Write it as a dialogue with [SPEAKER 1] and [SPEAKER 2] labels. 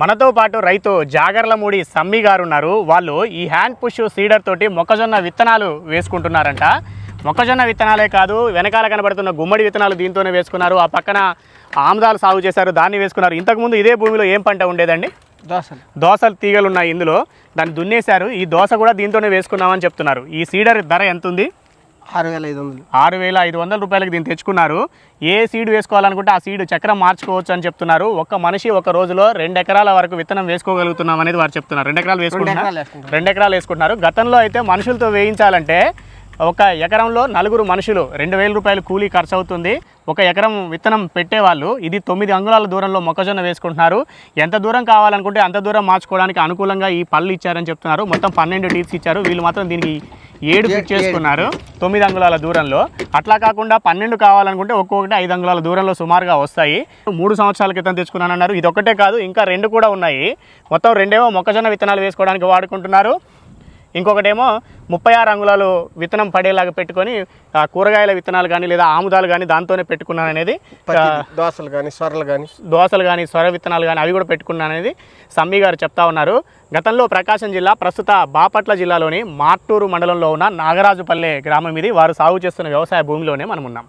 [SPEAKER 1] మనతో పాటు రైతు జాగర్లమూడి సమ్మి గారు ఉన్నారు వాళ్ళు ఈ హ్యాండ్ పుష్ సీడర్ తోటి మొక్కజొన్న విత్తనాలు వేసుకుంటున్నారంట. మొక్కజొన్న విత్తనాలే కాదు వెనకాల కనబడుతున్న గుమ్మడి విత్తనాలు దీంతోనే వేసుకున్నారు. ఆ పక్కన ఆముదాలు సాగు చేశారు దాన్ని వేసుకున్నారు. ఇంతకుముందు ఇదే భూమిలో ఏం పంట ఉండేదండి?
[SPEAKER 2] దోశలు
[SPEAKER 1] దోసలు తీగలు ఉన్నాయి ఇందులో. దాన్ని దున్నేశారు. ఈ దోస కూడా దీంతోనే వేసుకున్నామని చెప్తున్నారు. ఈ సీడర్ ధర ఎంత ఉంది
[SPEAKER 2] ఆరు వేల ఐదు వందలు
[SPEAKER 1] ఆరు వేల ఐదు వందల రూపాయలకి దీన్ని తెచ్చుకున్నారు. ఏ సీడ్ వేసుకోవాలనుకుంటే ఆ సీడ్ చక్రం మార్చుకోవచ్చు అని చెప్తున్నారు. ఒక్క మనిషి ఒక రోజులో రెండు ఎకరాల వరకు విత్తనం వేసుకోగలుగుతున్నాం అనేది వారు చెప్తున్నారు. రెండు ఎకరాలు వేసుకుంటున్నారు. రెండు ఎకరాలు వేసుకుంటున్నారు. గతంలో అయితే మనుషులతో వేయించాలంటే ఒక ఎకరంలో నలుగురు మనుషులు రెండు వేల రూపాయలు కూలీ ఖర్చు అవుతుంది ఒక ఎకరం విత్తనం పెట్టేవాళ్ళు ఇది తొమ్మిది అంగుళాల దూరంలో మొక్కజొన్న వేసుకుంటున్నారు. ఎంత దూరం కావాలనుకుంటే అంత దూరం మార్చుకోవడానికి అనుకూలంగా ఈ పళ్ళు ఇచ్చారని చెప్తున్నారు. మొత్తం పన్నెండు టీత్స్ ఇచ్చారు. వీళ్ళు మాత్రం దీనికి ఏడు ఫిట్ చేసుకున్నారు. తొమ్మిది అంగుళాల దూరంలో. అట్లా కాకుండా పన్నెండు కావాలనుకుంటే ఒక్కొక్కటి ఐదు అంగుళాల దూరంలో సుమారుగా వస్తాయి. మూడు సంవత్సరాల క్రితం తెచ్చుకున్నానన్నారు. ఇది ఒకటే కాదు ఇంకా రెండు కూడా ఉన్నాయి. మొత్తం రెండేమో మొక్కజొన్న విత్తనాలు వేసుకోవడానికి వాడుకుంటున్నారు. ఇంకొకటేమో ముప్పై ఆరు అంగుళాలు విత్తనం పడేలాగా పెట్టుకొని ఆ, కూరగాయల విత్తనాలు కానీ లేదా ఆముదాలు కానీ దాంతోనే పెట్టుకున్నాను అనేది
[SPEAKER 2] దోశలు కానీ సొరలు కానీ
[SPEAKER 1] దోసలు కానీ సొర విత్తనాలు కానీ అవి కూడా పెట్టుకున్నాను అనేది సమ్మి గారు చెప్తా ఉన్నారు. గతంలో ప్రకాశం జిల్లా ప్రస్తుత బాపట్ల జిల్లాలోని మార్టూరు మండలంలో ఉన్న నాగరాజుపల్లె గ్రామం ఇది. వారు సాగు చేస్తున్న వ్యవసాయ భూమిలోనే మనం ఉన్నాం.